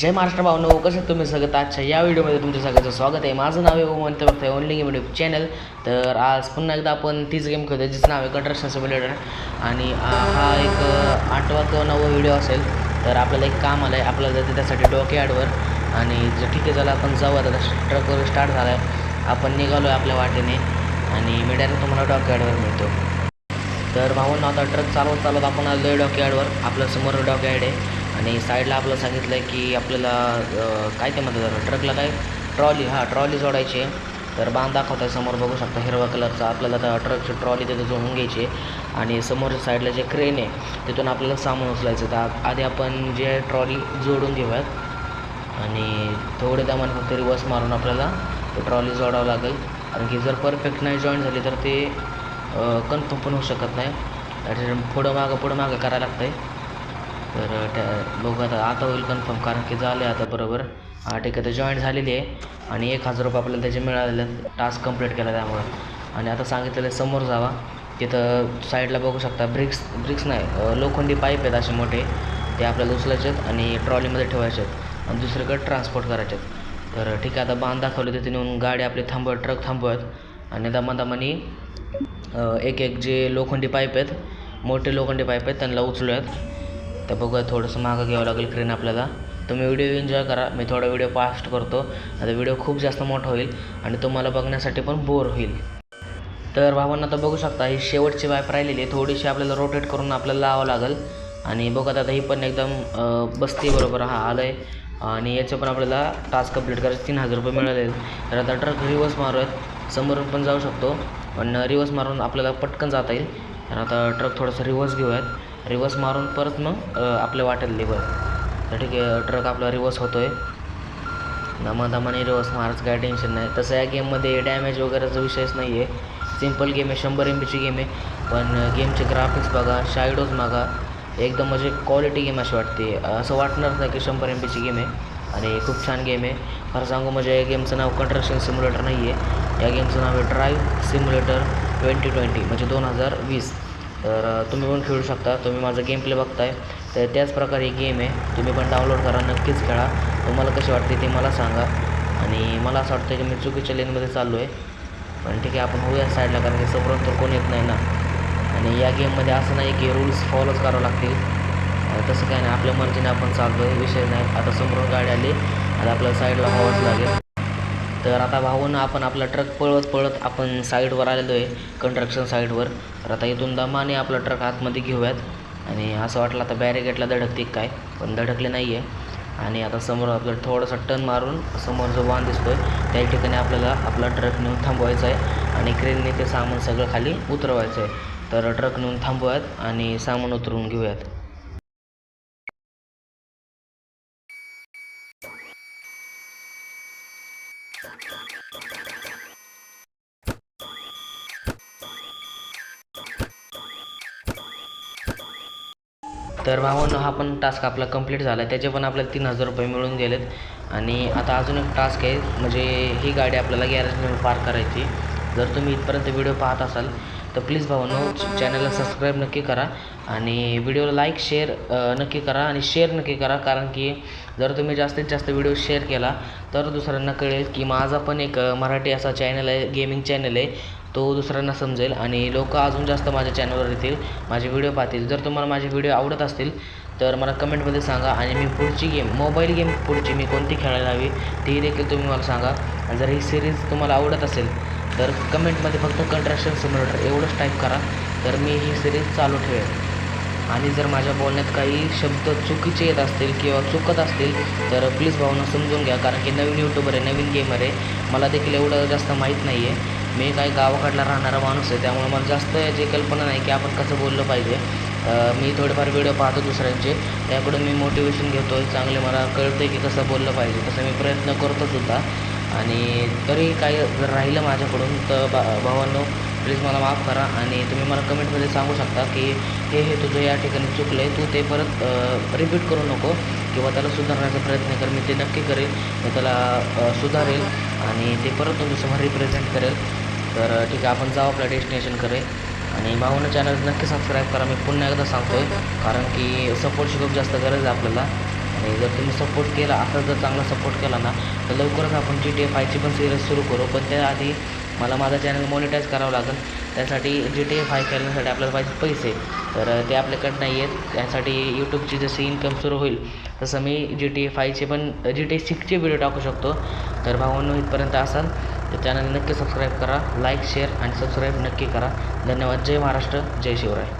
जय महाराष्ट्र भावनो कसं तुम्ही सगळं? आजच्या या व्हिडिओमध्ये तुमचं सगळ्याचं स्वागत आहे. माझं नाव आहे ओमन तर बघताय ओनली गेम युट्यूब चॅनल तर आज पुन्हा एकदा आपण तीच गेम खेळतो जिचं नाव आहे कंट्रक्शन सिम्युलेटर आणि हा एक आठवा किंवा नववा व्हिडिओ असेल तर आपल्याला एक काम आलं आहे आपल्याला जाते त्यासाठी डॉकयार्डवर. आणि जर ठीक आहे चला आपण जाऊ आता. ट्रकवर स्टार्ट झाला आहे आपण निघालो आहे आपल्या वाटेने. आणि मी तुम्हाला तुम्हाला डॉकयार्डवर मिळतो. तर भावांना आता ट्रक चालवत चालवत आपण आलो आहे डॉकयार्डवर. आपल्यासमोर डॉकयार्ड आहे. आणि साईडला आपलं सांगितलं आहे की आपल्याला काय ते म्हणतात ट्रकला काय? ट्रॉली हां ट्रॉली जोडायची आहे. तर बांध दाखवत आहे समोर बघू शकता हिरवा कलरचा. आपल्याला त्या ट्रकची ट्रॉली तिथे जोडून घ्यायची आहे. आणि समोरच्या साईडला जे क्रेन आहे तिथून आपल्याला सामान उचलायचं तर आधी आपण जे ट्रॉली जोडून घेऊयात. आणि थोडे दामान फक्त रिवर्स मारून आपल्याला ते ट्रॉली जोडावं लागेल. कारण की जर परफेक्ट नाही जॉईन झाली तर ते कन्फर्म पण होऊ शकत नाही. पुढं मागं पुढं मागं करायला लागतं आहे तर त्या बघू आता आता होईल कन्फर्म कारण की झाले आता बरोबर. हा ठीक आहे तर जॉईन झालेली आहे. आणि एक हजार रुपये आपल्याला त्याचे मिळालेले टास्क कंप्लीट केला त्यामुळं. आणि आता सांगितलेलं समोर जावा. तिथं साईडला बघू शकता ब्रिक्स ब्रिक्स नाही लोखंडी पाईप आहेत असे मोठे. ते आपल्याला उचलायचे आहेत आणि ट्रॉलीमध्ये ठेवायचे आहेत. आणि दुसरीकडे ट्रान्सपोर्ट करायचे आहेत. तर ठीक आहे आता बांध दाखवले तिथे नेऊन गाडी आपली थांबवत ट्रक थांबवत. आणि दमादमानी एक एक जे लोखंडी पाईप आहेत मोठे लोखंडी पाईप आहेत त्यांना उचलूयात. तर बघूया थोडंसं मागं घ्यावं लागेल क्रेन आपल्याला. तुम्ही व्हिडिओ एन्जॉय करा. मी थोडा व्हिडिओ फास्ट करतो. आता व्हिडिओ खूप जास्त मोठा होईल आणि तुम्हाला बघण्यासाठी पण बोर होईल. तर भावांना तर बघू शकता ही शेवटची वायप राहिलेली आहे. थोडीशी आपल्याला रोटेट करून आपल्याला लावावं लागेल. आणि बघत आता ही पण एकदम बसती बरोबर. हा आलं आहे आणि याचं पण आपल्याला टास्क कंप्लीट करायचे. तीन हजार रुपये मिळाले. तर आता ट्रक रिवर्स मारत समोरून पण जाऊ शकतो. पण रिवर्स मारून आपल्याला पटकन जाता येईल. तर आता ट्रक थोडंसं रिवर्स घेऊयात. रिवर्स मारून परत मग आपल्या वाटेल लिव्हर. तर ठीक आहे ट्रक आपला रिवर्स होतो आहे दमादमाने रिवर्स मारायचं काय टेन्शन नाही. तसं या गेममध्ये डॅमेज वगैरेचा विषयच नाही आहे सिंपल गेम आहे शंभर एम बीची गेम आहे. पण गेमचे ग्राफिक्स बघा शायडोज मागा. एकदम म्हणजे क्वालिटी गेम अशी वाटते. असं वाटणार नाही की शंभर एम बीची गेम आहे. आणि खूप छान गेम आहे. खरं सांगू म्हणजे या गेमचं नाव कंट्रक्शन सिम्युलेटर नाही आहे या गेमचं नाव आहे ड्राईव्ह सिम्युलेटर ट्वेंटी ट्वेंटी म्हणजे दोन हजार वीस. तर तुम्ही पण खेळू शकता. तुम्ही माझा गेम प्ले बघताय. तर त्याच प्रकारे ही गेम आहे. तुम्ही पण डाउनलोड करा नक्कीच खेळा. तुम्हाला कशी वाटते ते मला सांगा. आणि मला असं वाटतं की मी चुकीच्या लेनमध्ये चाललो आहे पण ठीक आहे आपण होऊया साईडला कारण की समोरून तर कोण येत नाही ना. आणि या गेममध्ये असं नाही की रूल्स फॉलोच करावं लागतील. तसं काय नाही. आपल्या मर्जीने आपण चालतो आहे विषय नाही. आता समोरून गाडी आली. आता आपल्याला साईडला व्हावंच लागेल. तर आता भाऊन आपण आपला ट्रक पळत पळत आपण साईडवर आलेलो आहे कन्स्ट्रक्शन साईडवर. तर आता इथून दमाने आपला ट्रक आतमध्ये घेऊयात. आणि असं वाटलं आता बॅरिगेटला धडकते काय पण धडकले नाही आहे आणि आता समोर आपलं थोडंसं टर्न मारून समोर जो वाहन दिसतो आहे त्या ठिकाणी आपल्याला आपला ट्रक नेऊन थांबवायचा आहे. आणि क्रेनने ते सामान सगळं खाली उतरवायचं आहे. तर ट्रक नेऊन थांबूयात आणि सामान उतरवून घेऊयात. तर भावांनो हा पण टास्क आपला कंप्लीट झाला. आहे त्याचे पण आपल्याला तीन हजार रुपये मिळून गेलेत. आणि आता अजून एक टास्क आहे म्हणजे ही गाडी आपल्याला गॅरेजमध्ये पार्क करायची. जर तुम्ही इथपर्यंत व्हिडिओ पाहत असाल तर प्लीज भावांनो चॅनलला सबस्क्राईब नक्की करा. आणि व्हिडिओला लाईक शेअर नक्की करा आणि शेअर नक्की करा कारण की जर तुम्ही जास्तीत जास्त व्हिडिओ शेअर केला तर दुसऱ्यांना कळेल की माझा पण एक मराठी असा चॅनल आहे गेमिंग चॅनल आहे तो दुसऱ्यांना समजेल आणि लोक अजून जास्त माझ्या चॅनलवर येतील माझे व्हिडिओ पाहतील. जर तुम्हाला माझे व्हिडिओ आवडत असतील तर मला कमेंटमध्ये सांगा आणि मी पुढची गेम मोबाईल गेम पुढची मी कोणती खेळायला हवी ती देखील तुम्ही मला सांगा. आणि जर ही सिरीज तुम्हाला आवडत असेल तर कमेंटमध्ये फक्त कंट्रॅक्शन सिम्युलेटर एवढंच टाईप करा तर मी ही सिरीज चालू ठेवेन. आणि जर माझ्या बोलण्यात काही शब्द चुकीचे येत असतील किंवा चुकत असतील तर प्लीज भावना समजून घ्या. कारण की नवीन यूट्यूबर आहे नवीन गेमर आहे. मला देखील एवढं जास्त माहीत नाही आहे मी काही गावाकडला राहणारा माणूस आहे त्यामुळे मला जास्त याची कल्पना नाही की आपण कसं बोललं पाहिजे. मी थोडेफार व्हिडिओ पाहतो दुसऱ्यांचे. त्याकडून मी मोटिवेशन घेतो आहे चांगले मला कळतं आहे की कसं बोललं पाहिजे. तसं मी प्रयत्न करतो सुद्धा आणि तरी काही जर राहिलं माझ्याकडून तर बा भावांनो प्लीज मला माफ करा आणि तुम्ही मला कमेंटमध्ये सांगू शकता की हे हे तुझं या ठिकाणी चुकलं आहे तू ते परत रिपीट करू नको किंवा त्याला सुधारण्याचा प्रयत्न कर. मी ते नक्की करेल. मी त्याला सुधारेल आणि ते परत तुमच्यासमोर रिप्रेझेंट करेल. तर ठीक आहे आपण जाऊ आपल्या डेस्टिनेशनकडे आणि भावना चॅनल नक्की सबस्क्राईब करा. मी पुन्हा एकदा सांगतो आहे कारण की सपोर्टची खूप जास्त गरज आहे आपल्याला. आणि जर तुम्ही सपोर्ट केला असा जर चांगला सपोर्ट केला ना तर लवकरच आपण जी टी एफ आयची पण सिरीज सुरू करू. पण त्याआधी मला माझा चॅनल मॉनिटाईज करावं लागेल. त्यासाठी जी टी ए फाय खेळण्यासाठी आपल्याला पाहिजे पैसे. तर ते आपल्याकडे नाही आहेत. त्यासाठी यूट्यूबची जशी इन्कम सुरू होईल तसं मी जी टी ए फायचे पण जी टी सिक्सचे व्हिडिओ टाकू शकतो. तर भावांनो इथपर्यंत असाल तर चॅनल नक्की सबस्क्राईब करा. लाईक शेअर आणि सबस्क्राईब नक्की करा. धन्यवाद. जय महाराष्ट्र. जय शिवराय.